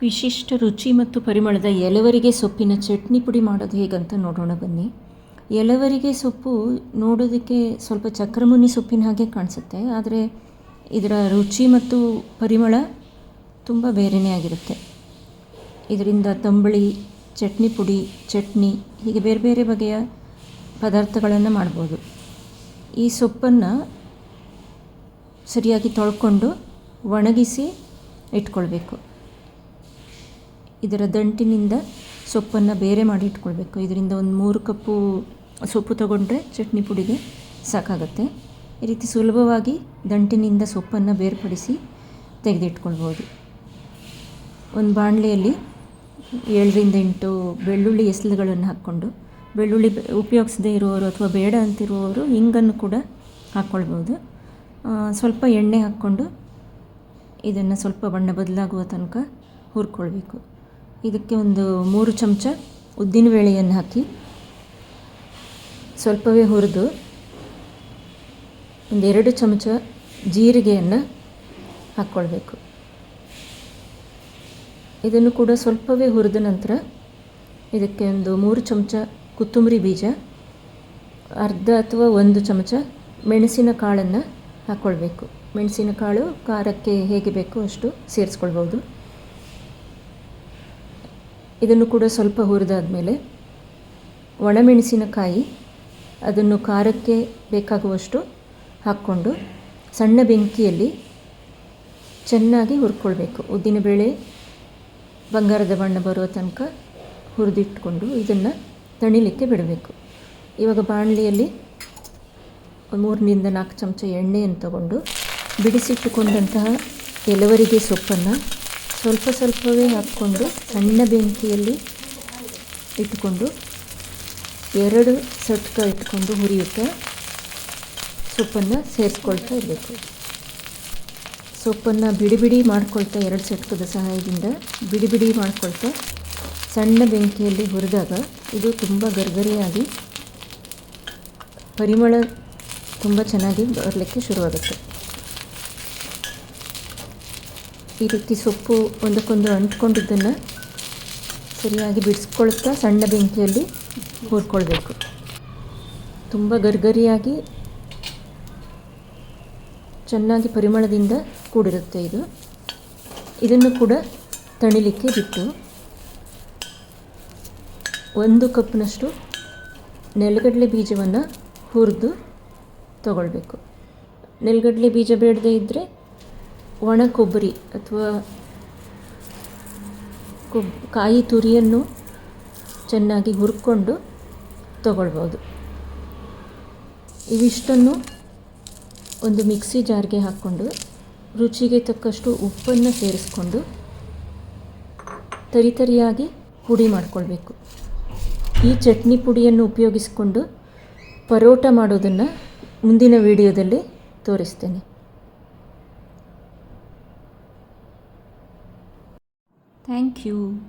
ವಿಶಿಷ್ಟ ರುಚಿ ಮತ್ತು ಪರಿಮಳದ ಎಲವರಿಗೆ ಸೊಪ್ಪಿನ ಚಟ್ನಿ ಪುಡಿ ಮಾಡೋದು ಹೇಗಂತ ನೋಡೋಣ ಬನ್ನಿ. ಎಲವರಿಗೆ ಸೊಪ್ಪು ನೋಡೋದಕ್ಕೆ ಸ್ವಲ್ಪ ಚಕ್ರಮುನಿ ಸೊಪ್ಪಿನ ಹಾಗೆ ಕಾಣಿಸುತ್ತೆ, ಆದರೆ ಇದರ ರುಚಿ ಮತ್ತು ಪರಿಮಳ ತುಂಬ ಬೇರೆಯೇ ಆಗಿರುತ್ತೆ. ಇದರಿಂದ ತಂಬಳಿ, ಚಟ್ನಿ ಪುಡಿ, ಚಟ್ನಿ, ಹೀಗೆ ಬೇರೆ ಬೇರೆ ಬಗೆಯ ಪದಾರ್ಥಗಳನ್ನು ಮಾಡ್ಬೋದು. ಈ ಸೊಪ್ಪನ್ನು ಸರಿಯಾಗಿ ತೊಳ್ಕೊಂಡು ಒಣಗಿಸಿ ಇಟ್ಕೊಳ್ಬೇಕು. ಇದರ ದಂಟಿನಿಂದ ಸೊಪ್ಪನ್ನು ಬೇರೆ ಮಾಡಿ ಇಟ್ಕೊಳ್ಬೇಕು. ಇದರಿಂದ ಒಂದು ಮೂರು ಕಪ್ಪು ಸೊಪ್ಪು ತಗೊಂಡ್ರೆ ಚಟ್ನಿ ಪುಡಿಗೆ ಸಾಕಾಗುತ್ತೆ. ಈ ರೀತಿ ಸುಲಭವಾಗಿ ದಂಟಿನಿಂದ ಸೊಪ್ಪನ್ನು ಬೇರ್ಪಡಿಸಿ ತೆಗೆದಿಟ್ಕೊಳ್ಬೋದು. ಒಂದು ಬಾಣಲೆಯಲ್ಲಿ ಏಳರಿಂದ ಎಂಟು ಬೆಳ್ಳುಳ್ಳಿ ಎಸಲುಗಳನ್ನು ಹಾಕ್ಕೊಂಡು, ಬೆಳ್ಳುಳ್ಳಿ ಉಪಯೋಗಿಸದೇ ಇರುವವರು ಅಥವಾ ಬೇಡ ಅಂತಿರುವವರು ಹಿಂಗನ್ನು ಕೂಡ ಹಾಕ್ಕೊಳ್ಬೋದು. ಸ್ವಲ್ಪ ಎಣ್ಣೆ ಹಾಕ್ಕೊಂಡು ಇದನ್ನು ಸ್ವಲ್ಪ ಬಣ್ಣ ಬದಲಾಗುವ ತನಕ ಹುರ್ಕೊಳ್ಬೇಕು. ಇದಕ್ಕೆ ಒಂದು ಮೂರು ಚಮಚ ಉದ್ದಿನ ಬೇಳೆಯನ್ನು ಹಾಕಿ. ಸ್ವಲ್ಪವೇ ಹುರಿದು ಒಂದೆರಡು ಚಮಚ ಜೀರಿಗೆಯನ್ನು ಹಾಕ್ಕೊಳ್ಬೇಕು. ಇದನ್ನು ಕೂಡ ಸ್ವಲ್ಪವೇ ಹುರಿದ ನಂತರ ಇದಕ್ಕೆ ಒಂದು ಮೂರು ಚಮಚ ಕೊತ್ತಂಬರಿ ಬೀಜ, ಅರ್ಧ ಅಥವಾ ಒಂದು ಚಮಚ ಮೆಣಸಿನ ಕಾಳನ್ನು ಹಾಕ್ಕೊಳ್ಬೇಕು. ಮೆಣಸಿನ ಕಾಳು, ಖಾರಕ್ಕೆ ಹೇಗೆ ಬೇಕೋ ಅಷ್ಟು ಸೇರಿಸ್ಕೊಳ್ಬೋದು. ಇದನ್ನು ಕೂಡ ಸ್ವಲ್ಪ ಹುರಿದಾದ್ಮೇಲೆ ಒಣಮೆಣಸಿನಕಾಯಿ, ಅದನ್ನು ಖಾರಕ್ಕೆ ಬೇಕಾಗುವಷ್ಟು ಹಾಕ್ಕೊಂಡು ಸಣ್ಣ ಬೆಂಕಿಯಲ್ಲಿ ಚೆನ್ನಾಗಿ ಹುರ್ಕೊಳ್ಬೇಕು. ಉದ್ದಿನಬೇಳೆ ಬಂಗಾರದ ಬಣ್ಣ ಬರುವ ತನಕ ಹುರಿದಿಟ್ಕೊಂಡು ಇದನ್ನು ತಣಿಲಿಕ್ಕೆ ಬಿಡಬೇಕು. ಇವಾಗ ಬಾಣಲಿಯಲ್ಲಿ ಮೂರರಿಂದ ನಾಲ್ಕು ಚಮಚ ಎಣ್ಣೆಯನ್ನು ತಗೊಂಡು ಬಿಡಿಸಿಟ್ಟುಕೊಂಡಂತಹ ಎಲವರಿಗೆ ಸೊಪ್ಪನ್ನು ಸ್ವಲ್ಪ ಸ್ವಲ್ಪವೇ ಹಾಕ್ಕೊಂಡು ಸಣ್ಣ ಬೆಂಕಿಯಲ್ಲಿ ಇಟ್ಕೊಂಡು ಎರಡು ಸಟ್ಕ ಇಟ್ಕೊಂಡು ಹುರಿಯುತ್ತಾ. ಸೊಪ್ಪನ್ನು ಸೇರಿಸ್ಕೊಳ್ತಾ ಇರಬೇಕು. ಸೊಪ್ಪನ್ನು ಬಿಡಿ ಬಿಡಿ ಮಾಡ್ಕೊಳ್ತಾ ಎರಡು ಸಟ್ಕದ ಸಹಾಯದಿಂದ ಬಿಡಿ ಬಿಡಿ ಮಾಡ್ಕೊಳ್ತಾ ಸಣ್ಣ ಬೆಂಕಿಯಲ್ಲಿ ಹುರಿದಾಗ ಇದು ತುಂಬ ಗರ್ಗರಿಯಾಗಿ ಪರಿಮಳ ತುಂಬ ಚೆನ್ನಾಗಿ ಬರಲಿಕ್ಕೆ ಶುರುವಾಗುತ್ತೆ. ಈ ರೀತಿ ಸೊಪ್ಪು ಒಂದಕ್ಕೊಂದು ಅಂಟ್ಕೊಂಡಿದ್ದನ್ನು ಸರಿಯಾಗಿ ಬಿಡಿಸ್ಕೊಳ್ತಾ ಸಣ್ಣ ಬೆಂಕಿಯಲ್ಲಿ ಹುರ್ಕೊಳ್ಬೇಕು. ತುಂಬ ಗರ್ಗರಿಯಾಗಿ ಚೆನ್ನಾಗಿ ಪರಿಮಳದಿಂದ ಕೂಡಿರುತ್ತೆ ಇದು. ಇದನ್ನು ಕೂಡ ತಣಿಲಿಕ್ಕೆ ಬಿಟ್ಟು ಒಂದು ಕಪ್ನಷ್ಟು ನೆಲಗಡಲೆ ಬೀಜವನ್ನು ಹುರಿದು ತಗೊಳ್ಬೇಕು. ನೆಲಗಡಲೆ ಬೀಜ ಬೇಡದೇ ಇದ್ದರೆ ಒಣ ಕೊಬ್ಬರಿ ಅಥವಾ ಕೊಬ್, ಕಾಯಿ ತುರಿಯನ್ನು ಚೆನ್ನಾಗಿ ಹುರ್ಕೊಂಡು ತಗೊಳ್ಬೋದು. ಇವಿಷ್ಟನ್ನು ಒಂದು ಮಿಕ್ಸಿ ಜಾರ್ಗೆ ಹಾಕ್ಕೊಂಡು ರುಚಿಗೆ ತಕ್ಕಷ್ಟು ಉಪ್ಪನ್ನು ಸೇರಿಸ್ಕೊಂಡು ತರಿತರಿಯಾಗಿ ಪುಡಿ ಮಾಡಿಕೊಳ್ಬೇಕು. ಈ ಚಟ್ನಿ ಪುಡಿಯನ್ನು ಉಪಯೋಗಿಸಿಕೊಂಡು ಪರೋಟ ಮಾಡೋದನ್ನು ಮುಂದಿನ ವಿಡಿಯೋದಲ್ಲಿ ತೋರಿಸ್ತೇನೆ. thank you.